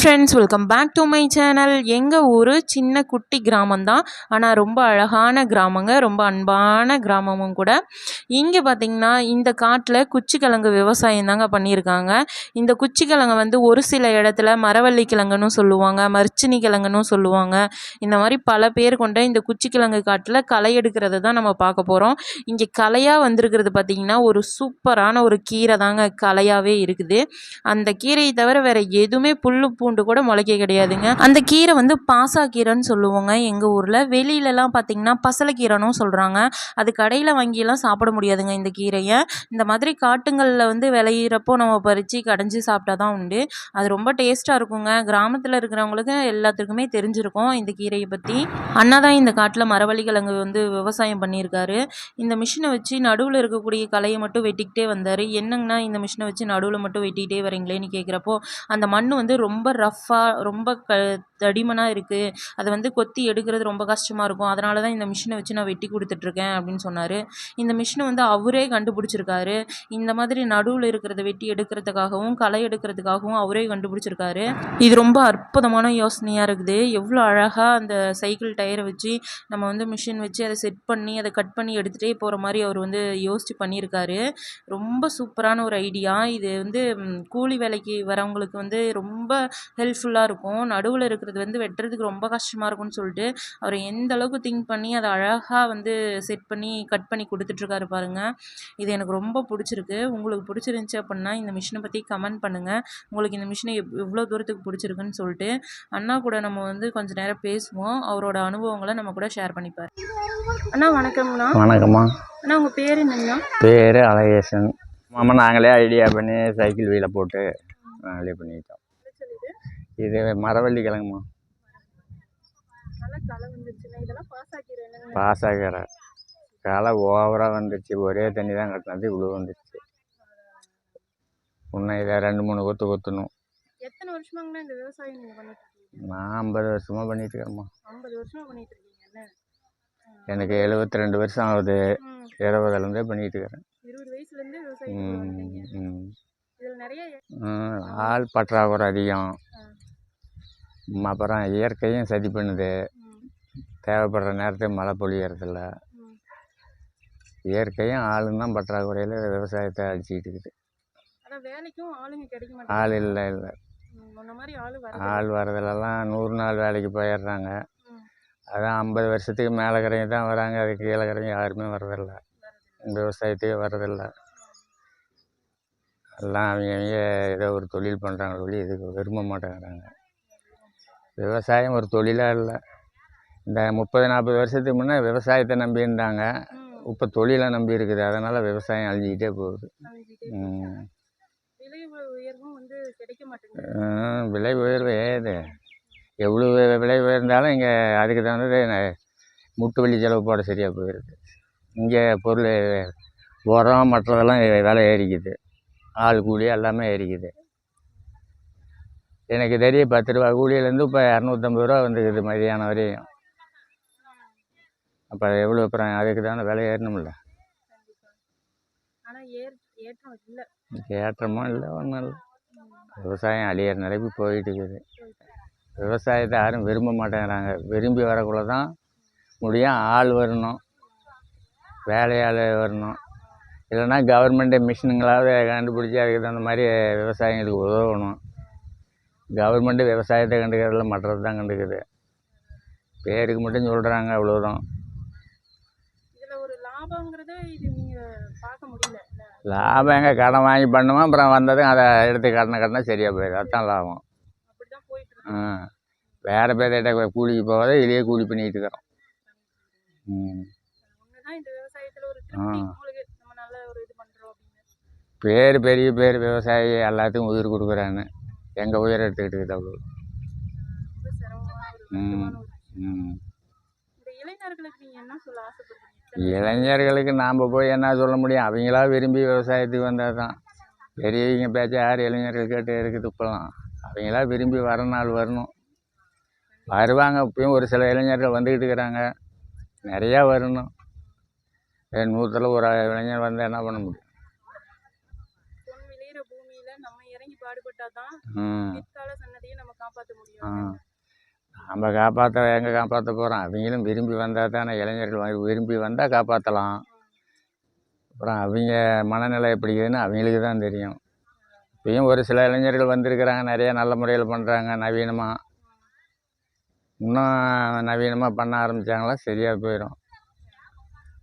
Friends welcome back to my channel எங்கள் ஊர்? சின்ன குட்டி கிராமம் தான் ஆனால் ரொம்ப அழகான கிராமங்க. ரொம்ப அன்பான கிராமமும் கூட. இங்கே பார்த்திங்கன்னா இந்த காட்டில் குச்சிக்கிழங்கு விவசாயம் தாங்க பண்ணியிருக்காங்க. இந்த குச்சிக்கிழங்கு வந்து ஒரு சில இடத்துல மரவள்ளி கிழங்குன்னு சொல்லுவாங்க மரிச்சினி கிழங்குன்னு சொல்லுவாங்க. இந்த மாதிரி பல பேர் கொண்ட இந்த குச்சிக்கிழங்கு காட்டில் களை எடுக்கிறது தான் நம்ம பார்க்க போகிறோம் இங்கே கலையாக வந்திருக்கிறது பார்த்திங்கன்னா ஒரு சூப்பரான ஒரு கீரை தாங்க கலையாகவே இருக்குது. அந்த கீரையை தவிர வேறு எதுவுமே புல்லு பூண்டு கூட முளைக்க கிடையாதுங்க. அந்த கீரை வந்து பாசா கீரைன்னு சொல்லுவோங்க எங்கள் ஊரில். வெளியிலலாம் பார்த்தீங்கன்னா பசலைக்கீரைனும் சொல்கிறாங்க அது கடையில் வாங்கியெல்லாம் சாப்பிட முடியாதுங்க இந்த கீரையை. இந்த மாதிரி காட்டுங்களில் வந்து விளையிறப்போ நம்ம பறித்து கடைஞ்சி சாப்பிட்டா தான் உண்டு. அது ரொம்ப டேஸ்ட்டாக இருக்குங்க. கிராமத்தில் இருக்கிறவங்களுக்கு எல்லாத்துக்குமே தெரிஞ்சிருக்கும் இந்த கீரையை பற்றி அண்ணா தான் இந்த காட்டில் மரவள்ளிக்கிழங்கு வந்து விவசாயம் பண்ணியிருக்காரு. இந்த மிஷினை வச்சு நடுவில் இருக்கக்கூடிய கலையை மட்டும் வெட்டிக்கிட்டே வந்தார். என்னங்கண்ணா இந்த மிஷினை வச்சு நடுவில் மட்டும் வெட்டிக்கிட்டே வரீங்களேன்னு கேட்குறப்போ அந்த மண் வந்து ரொம்ப ரஃப்பாக ரொம்ப க தடிமனாக இருக்குது அதை வந்து கொத்தி எடுக்கிறது ரொம்ப கஷ்டமாக இருக்கும். அதனால தான் இந்த மிஷினை வச்சு நான் வெட்டி கொடுத்துட்ருக்கேன் அப்படின்னு சொன்னார். இந்த மிஷினை வந்து அவரே கண்டுபிடிச்சிருக்காரு. இந்த மாதிரி நடுவில் இருக்கிறத வெட்டி எடுக்கிறதுக்காகவும் களை எடுக்கிறதுக்காகவும் அவரே கண்டுபிடிச்சிருக்காரு. இது ரொம்ப அற்புதமான யோசனையாக இருக்குது. எவ்வளோ அழகாக அந்த சைக்கிள் டயரை வச்சு நம்ம வந்து மிஷின் வச்சு அதை செட் பண்ணி அதை கட் பண்ணி எடுத்துகிட்டே போகிற மாதிரி அவர் வந்து யோசித்து பண்ணியிருக்காரு. ரொம்ப சூப்பரான ஒரு ஐடியா. இது வந்து கூலி வேலைக்கு வரவங்களுக்கு வந்து ரொம்ப ஹெல்ப்ஃபுல்லாக இருக்கும். நடுவில் இருக்கிறது வந்து வெட்டுறதுக்கு ரொம்ப கஷ்டமாக இருக்கும்னு சொல்லிட்டு அவர் எந்த அளவுக்கு திங்க் பண்ணி அதை அழகாக வந்து செட் பண்ணி கட் பண்ணி கொடுத்துட்ருக்காரு பாருங்கள் இது எனக்கு ரொம்ப பிடிச்சிருக்கு. உங்களுக்கு பிடிச்சிருந்துச்சி அப்படின்னா இந்த மிஷினை பற்றி கமெண்ட் பண்ணுங்கள் உங்களுக்கு இந்த மிஷினை எவ் எவ்வளோ தூரத்துக்கு பிடிச்சிருக்குன்னு சொல்லிட்டு அண்ணா கூட நம்ம வந்து கொஞ்ச நேரம் பேசுவோம். அவரோட அனுபவங்களை நம்ம கூட ஷேர் பண்ணிப்பார். அண்ணா வணக்கம்ண்ணா வணக்கம்மா. அண்ணா உங்கள் பேர் என்னங்கண்ணா? பேர் அழகேசன். மாமா நாங்களே ஐடியா பண்ணி சைக்கிள் வீலை போட்டு நாங்களே பண்ணிட்டோம். இது மரவள்ளி கிழங்குமா? பாஸ் பாசாக்கிற களை ஓவராக வந்துருச்சு. ஒரே தண்ணி தான் கட்டினது இவ்வளோ வந்துருச்சு. இன்னும் இதை ரெண்டு மூணு கொத்து கொத்தணும். எத்தனை வருஷமாங்கண்ணா இந்த விவசாயம் நான் ஐம்பது வருஷமாக பண்ணிட்டு இருக்கிறேம்மா ஐம்பது பண்ணிட்டு எனக்கு எழுபத்தி ரெண்டு வருஷம் ஆகுது. இருபதுலேருந்தே பண்ணிட்டு இருக்கிறேன். இருபது வயசுலேருந்தே விவசாயம் ஆள் பற்றாக்குறை அதிகம். அப்புறம் இயற்கையும் சதி பண்ணுது. தேவைப்படுற நேரத்துக்கு மழை பொழியறதில்ல. இயற்கையும் ஆளும் தான் பற்றாக்குறையில் விவசாயத்தை அடிச்சுக்கிட்டு இருக்குது. ஆள் இல்லை இல்லை. ஆளு வர ஆள் வரதுலலாம் நூறு நாள் வேலைக்கு போயிடுறாங்க. அதான் ஐம்பது வருஷத்துக்கு மேலக்கிறவங்க தான் வராங்க. அதுக்கு கீழக்கிறவங்க யாருமே வர்றதில்ல விவசாயத்துக்கே வர்றதில்ல எல்லாம் அவங்க அவங்க ஏதோ ஒரு தொழில் பண்ணுறாங்க ஒழி இதுக்கு விரும்ப மாட்டேங்கிறாங்க. விவசாயம் ஒரு தொழிலாக இல்லை. இந்த முப்பது நாற்பது வருஷத்துக்கு முன்னே விவசாயத்தை நம்பி இருந்தாங்க இப்போ தொழிலை நம்பி இருக்குது. அதனால் விவசாயம் அழிஞ்சிக்கிட்டே போகுது. விலை உ- உயர்வும் வந்து கிடைக்க மாட்டேங்குது. ம், விலை உயர்வு ஏது? எவ்வளோ விலை உயர்ந்தாலும் இங்கே அதுக்கு தகுந்தது முட்டு வலி செலவு போட சரியாக போயிடுது இங்கே பொருள் உரம் மற்றதெல்லாம் விலை ஏறிக்குது. ஆள் கூலி எல்லாமே ஏறிக்குது. எனக்கு தெரியும் பத்து ரூபா கூலியிலேருந்து இப்போ இரநூத்தம்பது ரூபா வந்துக்குது மதியானம் வரையும். அப்போ எவ்வளோ அப்புறம் அதுக்கு தானே விலை ஏறணும்ல. ஏற்றமும் இல்லை. ஒன்றும் இல்லை விவசாயம் அழியிற நிலைக்கு போயிட்டு இருக்குது. விவசாயத்தை யாரும் விரும்ப மாட்டேங்கிறாங்க. விரும்பி வரக்குள்ள தான் முடியும் ஆள் வரணும் வேலையாள் வரணும். இல்லைன்னா கவர்மெண்ட்டு மிஷினுங்களாவது கண்டுபிடிச்சி அதுக்கு தகுந்த மாதிரி விவசாயிங்களுக்கு உதவணும். கவர்மெண்ட்டு விவசாயத்தை கண்டுக்கிறதில்ல மற்றது தான் கண்டுக்குது. பேருக்கு மட்டும் சொல்கிறாங்க அவ்வளோதான்? லாபம் எங்கே? கடன் வாங்கி பண்ணுவோம் அப்புறம் வந்ததும் அதை எடுத்து கடனை கடனை சரியாக போயிடும். அதுதான் லாபம். ஆ வேறு பேர்கிட்ட கூலிக்கு போகாத இதுலேயே கூலி பண்ணிக்கிட்டு இருக்கிறோம். ம். அப்படின்னு. பேர் பெரிய பேர் விவசாயி எல்லாத்துக்கும் உயிர் கொடுக்குறான்னு. எங்கள் உயிரை எடுத்துக்கிட்டு ஒரு ம். இளைஞர்களுக்கு நாம் போய் என்ன சொல்ல முடியும்? அவங்களா விரும்பி விவசாயத்துக்கு வந்தால் தான் பெரியவங்க பேச்ச யார் இளைஞர்கள் கேட்டு இருக்குது இப்போலாம் அவங்களா விரும்பி வர நாள் வரணும். வருவாங்க. இப்பயும் ஒரு சில இளைஞர்கள் வந்துக்கிட்டு இருக்கிறாங்க. நிறையா வரணும். நூற்றில் ஒரு இளைஞர் வந்தால் என்ன பண்ண முடியும்? நம்ம பிற்கால சன்னதியை காப்பாற்ற முடியும் நம்ம காப்பாற்ற எங்கே காப்பாற்ற போகிறோம் அவங்களும் விரும்பி வந்தால் தானே இளைஞர்கள் விரும்பி வந்தால் காப்பாற்றலாம் அப்புறம் அவங்க மனநிலை எப்படி இருக்குதுன்னு அவங்களுக்கு தான் தெரியும். இப்பயும் ஒரு சில இளைஞர்கள் வந்திருக்கிறாங்க நிறைய நல்ல முறையில் பண்ணுறாங்க நவீனமாக இன்னும் நவீனமாக பண்ண ஆரம்பித்தாங்களா சரியாக போயிடும்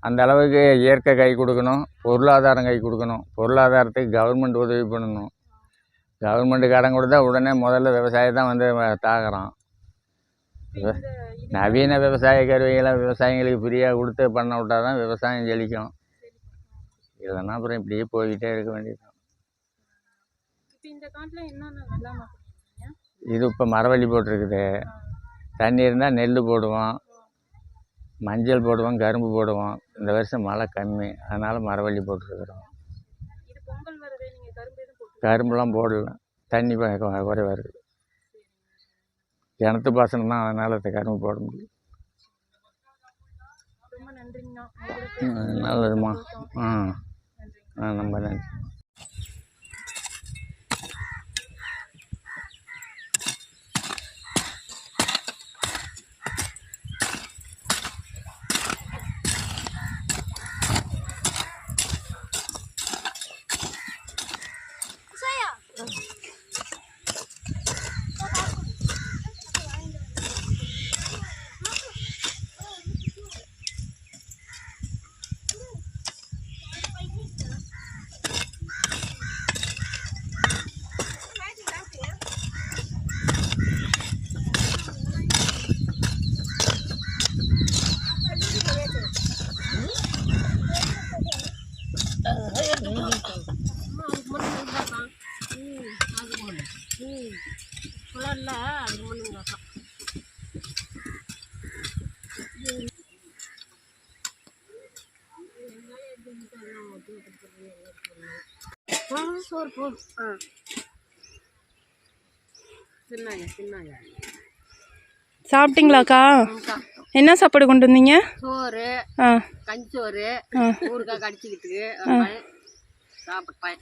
அந்த அளவுக்கு இயற்கை கை கொடுக்கணும் பொருளாதாரம் கை கொடுக்கணும். பொருளாதாரத்துக்கு கவர்மெண்ட் உதவி பண்ணணும். கவர்மெண்ட் கடன் கொடுத்தா உடனே முதல்ல விவசாயம் தான் வந்து தாக்குறான் நவீன விவசாய கருவிகளை விவசாயிங்களுக்கு ஃப்ரீயாக கொடுத்து பண்ண விட்டா தான் விவசாயம் செழிக்கும் இல்லைன்னா அப்புறம் இப்படியே போய்கிட்டே இருக்க வேண்டியது இப்போ இந்த காட்டுல என்னென்ன வெள்ளாமை பண்ணிருக்கீங்க? இது இப்போ மரவள்ளி போட்டிருக்குது. தண்ணி இருந்தால் நெல் போடுவோம். மஞ்சள் போடுவோம் கரும்பு போடுவோம். இந்த வருஷம் மழை கம்மி. அதனால் மரவள்ளி போட்டிருக்கிறோம் இது பொங்கல் வருது நீங்க கரும்பு எதுவும் போட்டு கரும்புலாம் போடல. தண்ணி ப- கொ- குறைவா இருக்குது கிணத்து பாசனம் தான் அதனால் இந்த கரும்பு போட முடியும் ரொம்ப நன்றிங்கண்ணா. உங்க கூட ம், பேசுனதுல நல்லதும்மா. சந்தோஷம். ஆ ஆ ரொம்ப நன்றி சோறு போ ஆ. சின்னாங்க சின்னாங்க சாப்பிட்டீங்களாக்கா? என்ன சாப்பாடு கொண்டு வந்தீங்க? சோறு கஞ்சோறு ஊறுகாய் கடிச்சிக்கிட்டு சாப்பிட்டேன்.